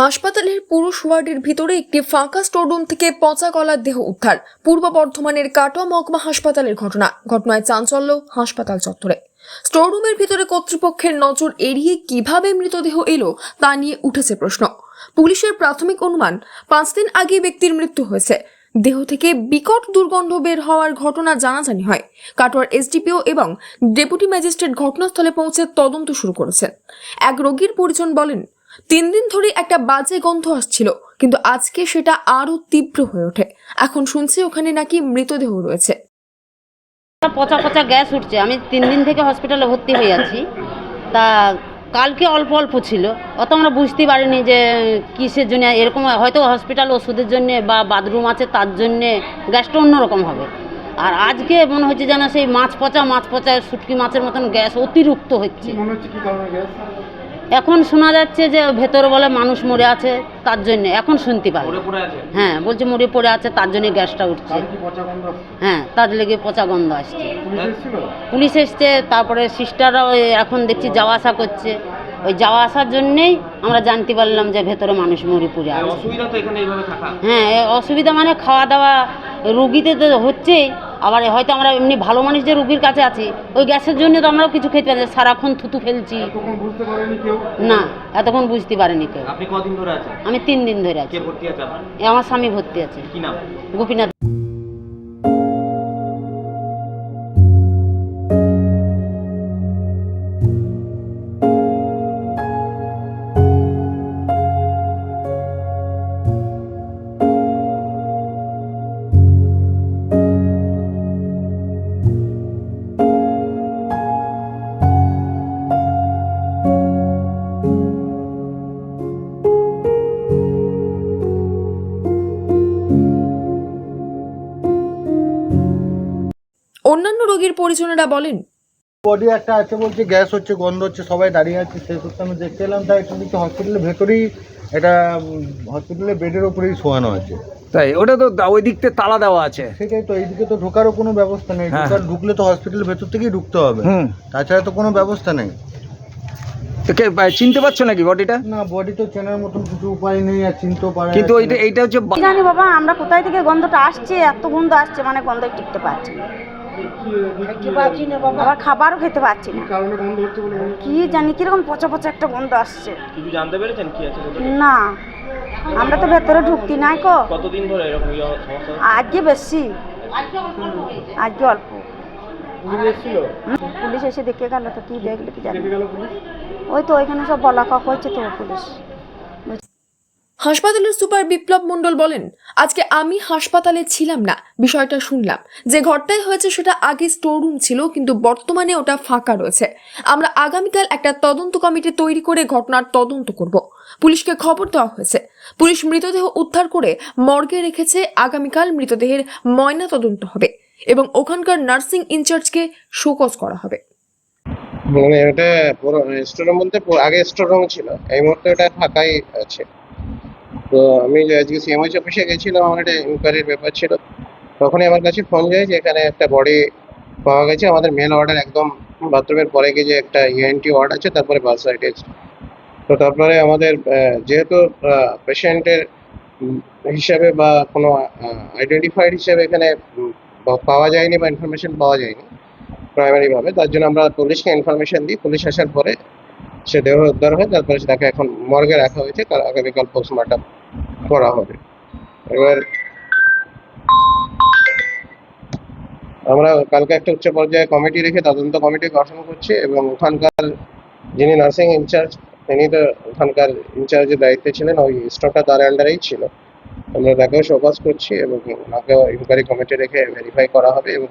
হাসপাতালের পুরুষ ওয়ার্ডের ভিতরে একটি ফাঁকা স্টোররুম থেকে পচা কলার দেহ উদ্ধার, পূর্ব বর্ধমানের কাটোয়া মহকুমা হাসপাতালের ঘটনা। ঘটনায় চাঞ্চল্য হাসপাতাল চত্বরে। স্টোররুমের ভিতরে কর্তৃপক্ষের নজর এড়িয়ে কীভাবে মৃতদেহ এলো তা নিয়ে উঠেছে প্রশ্ন। পুলিশের প্রাথমিক অনুমান, পাঁচ দিন আগে ব্যক্তির মৃত্যু হয়েছে। দেহ থেকে বিকট দুর্গন্ধ বের হওয়ার ঘটনা জানাজানি হয়। কাটোয়ার এসডিপিও এবং ডেপুটি ম্যাজিস্ট্রেট ঘটনাস্থলে পৌঁছে তদন্ত শুরু করেছেন। এক রোগীর পরিজন বলেন তিন দিন ধরে একটা বাজে গন্ধ আসছিল কিন্তু আজকে সেটা আরও তীব্র হয়ে ওঠে। এখন শুনছি ওখানে নাকি মৃতদেহ রয়েছে। পচা পচা গ্যাস উঠছে। আমি তিন দিন থেকে হসপিটালে ভর্তি হয়ে আছি। তা কালকে অল্প অল্প ছিল। অত আমরা বুঝতে পারিনি যে কিসের জন্য এরকম হয়তো হসপিটাল ওষুধের জন্য বা বাথরুম আছে তার জন্যে গ্যাসটা অন্যরকম হবে। আর আজকে মনে হচ্ছে যেন সেই মাছ পচা মাছ পচা শুটকি মাছের মতন গ্যাস অতিরিক্ত হচ্ছে। এখন শোনা যাচ্ছে যে ভেতরে বলে মানুষ মরে আছে তার জন্য। এখন শুনতে পাই হ্যাঁ বলছে মরে পড়ে আছে তার জন্য গ্যাসটা উঠছে। তার কি পচা গন্ধ আসছে? হ্যাঁ তার লেগে পচা গন্ধ আসছে। পুলিশ এসছে তারপরে সিস্টাররাও এখন দেখছি যাওয়া আসা করছে। ওই যাওয়া আসার জন্যেই আমরা জানতে পারলাম যে ভেতরে মানুষ মরে পড়ে আছে। অসুবিধা তো এখানে এইভাবে থাকা। হ্যাঁ অসুবিধা মানে খাওয়া দাওয়া রুগীতে তো হচ্ছেই। আবার হয়তো আমরা এমনি ভালো মানুষ যে রুগীর কাছে আছি ওই গ্যাসের জন্য তো আমরাও কিছু খেতে পারি না। সারাক্ষণ থুতু ফেলছি। তখন বুঝতে পারেনি কেউ? না এতক্ষণ বুঝতে পারেনি কেউ। আপনি কদিন ধরে আছেন? আমি তিন দিন ধরে আছি। আমার স্বামী ভর্তি আছে। গোপীনাথ। পরিজনেরা বলেন। বডি একটা আছে বলছে গ্যাস হচ্ছে গন্ধ হচ্ছে সবাই দাঁড়িয়ে আছে সেই সূত্রে আমি দেখতে এলাম তাই একটু দেখছি হসপিটালের ভেতরেই এটা হসপিটালের বেডের ওপরেই শোয়ানো আছে। তাই ওটা তো ওই দিকতে তালা দেওয়া আছে। সেটাই তো এইদিকে তো ঢোকারও কোনো ব্যবস্থা নেই হ্যাঁ। ঢোকার ঢুকলে তো হসপিটালের ভেতর থেকেই ঢুকতে হবে। হুম। তাছাড়া তো কোনো ব্যবস্থা নেই। কে চিনতে পারছ নাকি বডিটা না বডি তো চেনার মতন কিছু উপায় নেই আর চিনতেও পারে কিন্তু ওইটা এইটা হচ্ছে জানি বাবা আমরা কোথায় থেকে গন্ধটা আসছে এত গন্ধ আসছে মানে গন্ধই টিকতে পারছি না আবার খাবারও খেতে পারছি না। মনে কি জানি কীরকম পচা পচা একটা গন্ধ আসছে। কিছু জানতে পেরেছেন কি আছে না আমরা তো ভেতরে ঢুকতি নাই কো। কতদিন ধরে এরকম ইয়ে? আজকে বেশি। আজকে অল্প। পুলিশ এসে দেখে গেল তো কি দেখল কি জানি। ওই তো ওইখানে সব বলা কক হচ্ছে তো পুলিশ। হাসপাতালের সুপার বিপ্লব মণ্ডল বলেন, আজকে আমি হাসপাতালে ছিলাম না, বিষয়টা শুনলাম। যে ঘরটায় হয়েছে সেটা আগে স্টোররুম ছিল, কিন্তু বর্তমানে ওটা ফাঁকা রয়েছে। আমরা আগামীকাল একটা তদন্ত কমিটি তৈরি করে ঘটনার তদন্ত করব। পুলিশকে খবর দেওয়া হয়েছে। পুলিশ মৃতদেহ উদ্ধার করে মর্গে রেখেছে। আগামীকাল মৃতদেহের ময়না তদন্ত হবে এবং ওখানকার নার্সিং ইনচার্জকে শোকজ করা হবে। মানে এটা পুরো স্টোরুম বলতে আগে স্টোরুম ছিল। এই মুহূর্তে এটা ফাঁকাই আছে। তো আমি আজকে সিএমএইচ অফিসে গেছিলাম, আমার একটা ইনকোয়ারির ব্যাপার ছিল। তখনই আমার কাছে ফোন যায় যে এখানে একটা বডি পাওয়া গেছে, আমাদের মেন ওয়ার্ডের একদম বাথরুমের পরে গিয়ে যে একটা E ইএনটি ওয়ার্ড আছে, তারপরে বাস সাইড আছে তো তারপরে আমাদের যেহেতু পেশেন্টের হিসাবে বা কোনো আইডেন্টিফাইড হিসাবে এখানে পাওয়া যায়নি বা ইনফরমেশন পাওয়া যায়নি প্রাইমারিভাবে তার জন্য আমরা পুলিশকে ইনফরমেশন দিই। পুলিশ আসার পরে সে দেহ উদ্ধার হয়, তারপরে তাকে এখন মর্গে রাখা হয়েছে, কাল আগামীকাল পোস্টমর্টম করা হবে। এবার আমরা কালকে একটা উচ্চ পর্যায়ে কমিটি রেখে তদন্ত কমিটি গঠন করছি এবং ওখানকার যিনি নার্সিং ইনচার্জ তিনি তো ওখানকার ইনচার্জের দায়িত্বে ছিলেন, ওই স্টকটা তার আন্ডারেই ছিল। আমরা তাকেও শোকজ করছি এবং ওনাকেও ইনকোয়ারি কমিটি রেখে ভেরিফাই করা হবে এবং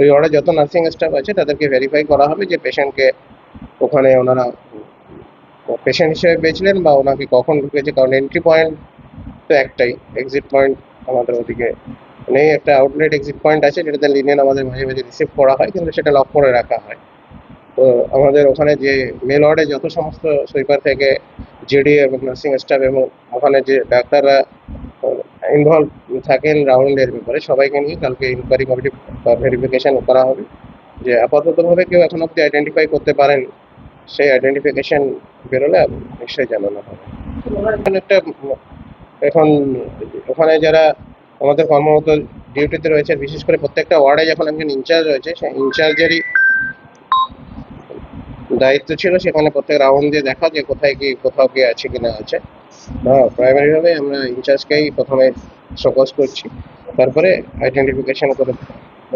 ওই ওয়ার্ডে যত নার্সিং স্টাফ আছে, তাদেরকে ভেরিফাই করা হবে যে পেশেন্টকে ওখানে ওনারা পেশেন্ট হিসেবে পেয়েছিলেন বা ওনাকে কখন ঢুকেছে। কারণ এন্ট্রি পয়েন্ট তো একটাই এক্সিট পয়েন্ট আমাদের ওদিকে। নেই একটা আউটলেট এক্সিট পয়েন্ট আছে, যেটাতে লিনেন আমাদের মাঝে মাঝে রিসিভ করা হয়, কিন্তু সেটা লক করে রাখা হয়। তো আমাদের ওখানে যে মেল ওয়ার্ডে যত সমস্ত সুইপার থেকে জিডি এবং নার্সিং স্টাফ এবং ওখানে যে ডাক্তাররা ইনভলভ থাকেন রাউন্ডের ব্যাপারে, সবাইকে নিয়ে কালকে ইনকোয়ারি কমিটি ভেরিফিকেশন করা হবে। যে আপাততভাবে কেউ এখন অব্দি আইডেন্টিফাই করতে পারেন। সেই আইডেন্টিফিকেশন বেরোলে নিশ্চয়ই জানানো হবে। একটা এখন ওখানে যারা আমাদের কর্মরত ডিউটিতে রয়েছে বিশেষ করে প্রত্যেকটা ওয়ার্ডে যখন একজন ইনচার্জ রয়েছে সেই ইনচার্জেরই দায়িত্ব ছিল, সেখানে প্রত্যেক রাউন্ড দিয়ে দেখা যে কোথায় কি, কোথাও কি আছে কি না আছে। হ্যাঁ প্রাইমারি ভাবে আমরা ইনচার্জকেই প্রথমে ফোকাস করছি। তারপরে আইডেন্টিফিকেশন করে,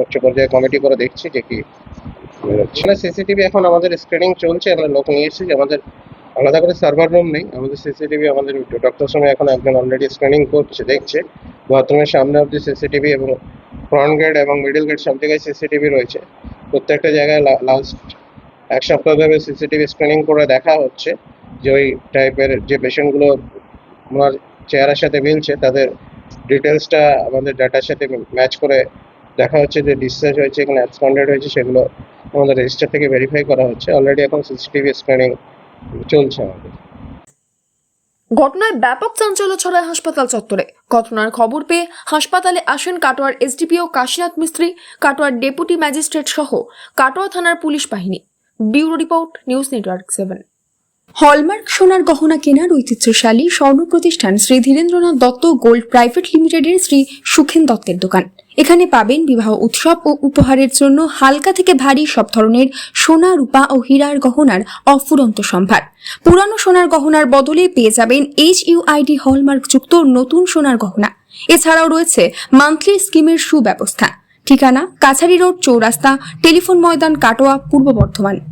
উচ্চ পর্যায়ে কমিটি করে দেখছি যে কি সিসিটিভি এখন আমাদের স্ক্রিনিং চলছে, আমরা লোক নিয়ে এসেছি, আমাদের আলাদা করে সার্ভার রুম নেই, আমাদের সিসিটিভি আমাদের ডক্টর সময় এখন একজন অলরেডি স্ক্রিনিং করছে, দেখছে। বাথরুমের সামনে অব্দি সিসিটিভি এবং ফ্রন্ট গেট এবং মিডল গেট সব জায়গায় সিসিটিভি রয়েছে। প্রত্যেকটা জায়গায় লাস্ট এক সপ্তাহ ধরে সিসিটিভি স্ক্রিনিং করে দেখা হচ্ছে যে ওই টাইপের যে পেশেন্টগুলো ওনার চেহারার সাথে মিলছে, তাদের ডিটেলসটা আমাদের ডাটার সাথে ম্যাচ করে দেখা হচ্ছে যে ডিসচার্জ হয়েছে এখানে অ্যাবসকন্ডেড হয়েছে, সেগুলো আমাদের রেজিস্টার থেকে ভেরিফাই করা হচ্ছে। অলরেডি এখন সিসিটিভি স্ক্রিনিং চলছে আমাদের। ঘটনায় ব্যাপক চাঞ্চল্য ছড়ায় হাসপাতাল চত্বরে। ঘটনার খবর পেয়ে হাসপাতালে আসেন কাটোয়ার এসডিপিও কাশীনাথ মিস্ত্রি কাটোয়ার ডেপুটি ম্যাজিস্ট্রেট সহ কাটোয়া থানার পুলিশ বাহিনী। Bureau report news network seven. Hallmark সোনার গহনা কেনার ঐতিহ্যশালী স্বর্ণ প্রতিষ্ঠান শ্রী ধীরেন্দ্রনাথ দত্ত গোল্ড প্রাইভেট লিমিটেডের শ্রী সুখেন দত্তের দোকান। এখানে পাবেন বিবাহ উৎসব ও উপহারের জন্য হালকা থেকে ভারী সব ধরনের সোনা, রূপা ও হীরার গহনার অফুরন্ত সম্ভার। পুরানো সোনার গহনার বদলে পেয়ে যাবেন এইচ ইউআইডি হলমার্ক যুক্ত নতুন সোনার গহনা। এছাড়াও রয়েছে মান্থলি স্কিমের সুব্যবস্থা। ঠিকানা কাছারি রোড চৌরাস্তা, টেলিফোন ময়দান কাটোয়া, পূর্ব বর্ধমান।